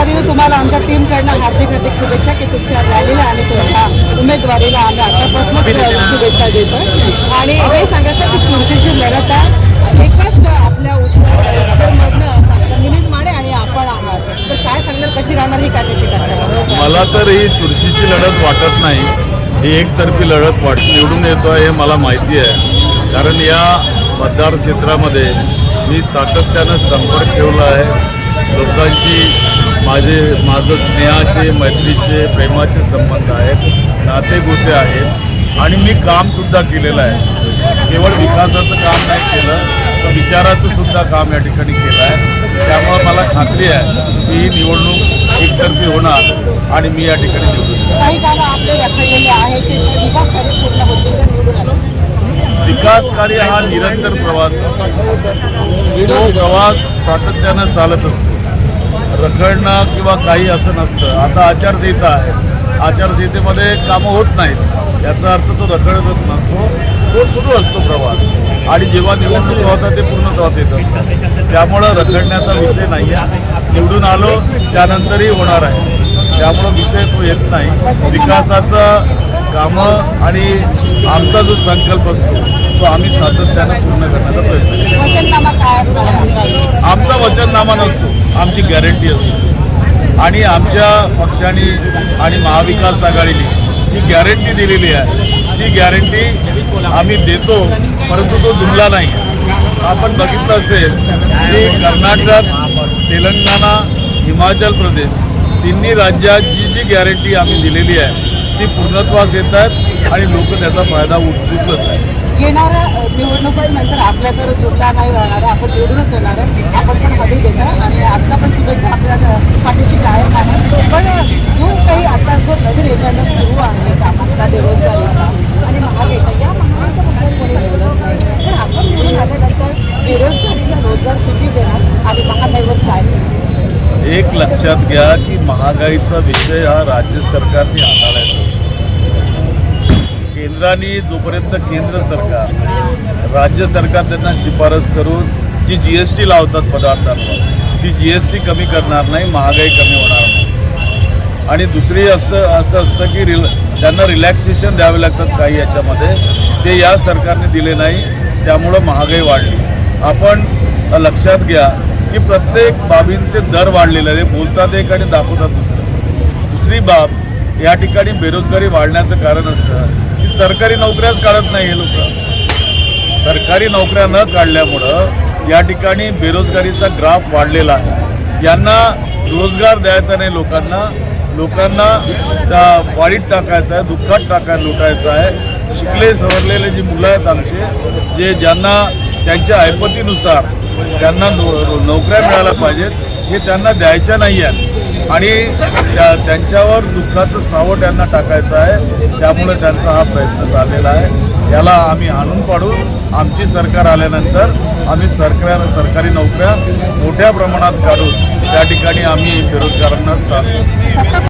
तुम्हाला आमच्या टीमकडनं हार्दिक हार्दिक शुभेच्छा की तुमच्या रॅलीला आणि तुमच्या उमेदवारीला आम्ही आतापासूनच शुभेच्छा देतो. आणि हे सांगायचं की चुरशीची लढत आहे. एकाच आपल्या उत्तरमधनं मिलिंद माडे आणि आपण आहात. तर काय सांगणार कशी राहणार ही काढण्याची करणार मला तर ही चुरशीची लढत वाटत नाही. ही एकतर्फी लढत वाट निवडून येतो आहे हे मला माहिती आहे. कारण या मतदार क्षेत्रामध्ये मी सातत्यानं संपर्क ठेवला आहे. लोकांशी माझे माझं स्नेहाचे मैत्रीचे प्रेमाचे संबंध आहेत नातेगोते आहेत आणि मी कामसुद्धा केलेलं आहे. केवळ विकासाचं काम नाही केलं तर विचाराचं सुद्धा काम या ठिकाणी केलं आहे. त्यामुळे मला खात्री आहे की ही निवडणूक एकतर्फी होणार आणि मी या ठिकाणी निवडून विकास कार्य हा निरंतर प्रवास असतो. तो प्रवास सातत्यानं चालत असतो. रखडणं किंवा काही असं नसतं. आता आचारसंहिता आहे. आचारसंहितेमध्ये कामं होत नाहीत. याचा अर्थ तो रखडतच नसतो. तो सुरू असतो प्रवास. आणि जेव्हा निवडणूक होतात ते पूर्णत्वास येत असतं. त्यामुळं रखडण्याचा विषय नाही आहे निवडून आलो त्यानंतरही होणार आहे. त्यामुळं विषय तो येत नाही. विकासाचं कामं आणि आमचा जो संकल्प असतो तो आम्ही सातत्यानं पूर्ण करण्याचा प्रयत्न? आमचा वचननामा नसतो. आमची गॅरंटी असते. आणि आमच्या पक्षाने आणि महाविकास आघाडीने जी गॅरंटी दिलेली आहे ती गॅरंटी आम्ही देतो परंतु तो जुमला नाही. आपण बघितलं असेल की कर्नाटक तेलंगणा हिमाचल प्रदेश तिन्ही राज्यात जी जी गॅरंटी आम्ही दिलेली आहे ती पूर्णत्वास येत आहेत आणि लोक त्याचा फायदा उच- उचलत आहेत. येणाऱ्या अ, निवडणुकीनंतर आपल्या तर जुमला नाही राहणार आहे आपण निवडूनच येणार आहे. आपण पण हवी देणार आणि आजचा पण शुभेच्छा आपल्या पाठीशी कायम आहे. पण जो काही आता जो नवीन एजेंडा सुरू आहे कामाचा बेरोजगारीचा आणि महागाईचा या महागाईच्या बद्दल कोणी बोलत नाही. तर आपण निवडून आल्यानंतर बेरोजगारीला रोजगार किती देणार आणि महागाईवर काय एक लक्षात घ्या की महागाईचा विषय हा राज्य सरकारने हाताळायचा. केंद्राने जोपर्यंत केंद्र सरकार राज्य सरकार त्यांना शिफारस करून जी जी एस टी लावतात पदार्थांवर ती जी एस टी कमी करणार नाही महागाई कमी होणार नाही. आणि दुसरी असतं असं असतं की रिल त्यांना रिलॅक्सेशन द्यावे लागतात काही याच्यामध्ये. ते या सरकारने दिले नाही त्यामुळं महागाई वाढली. आपण लक्षात घ्या की प्रत्येक बाबींचे दर वाढलेले आहे बोलतात एक आणि दाखवतात दुसरं. दुसरी बाब या ठिकाणी बेरोजगारी वाढण्याचं कारण असं की सरकारी नोकऱ्याच काढत नाही हे लोक. सरकारी नोकऱ्या न काढल्यामुळं या ठिकाणी बेरोजगारीचा ग्राफ वाढलेला आहे. यांना रोजगार द्यायचा नाही लोकांना. लोकांना त्या वाढीत टाकायचं आहे दुःखात टाकायला लुटायचं आहे. शिकले सवरलेले जी मुलं आहेत आमचे जे ज्यांना त्यांच्या ऐपतीनुसार त्यांना नो नोकऱ्या मिळायला पाहिजेत हे त्यांना द्यायच्या नाही आहेत. आणि त्यांच्यावर दुःखाचं सावट त्यांना टाकायचं आहे. त्यामुळे त्यांचा हा प्रयत्न चाललेला आहे. याला आम्ही आणून पाडू. आमची सरकार आल्यानंतर आम्ही सरकार सरकारी नोकऱ्या मोठ्या प्रमाणात काढू त्या ठिकाणी आम्ही बेरोजगारांना स्थान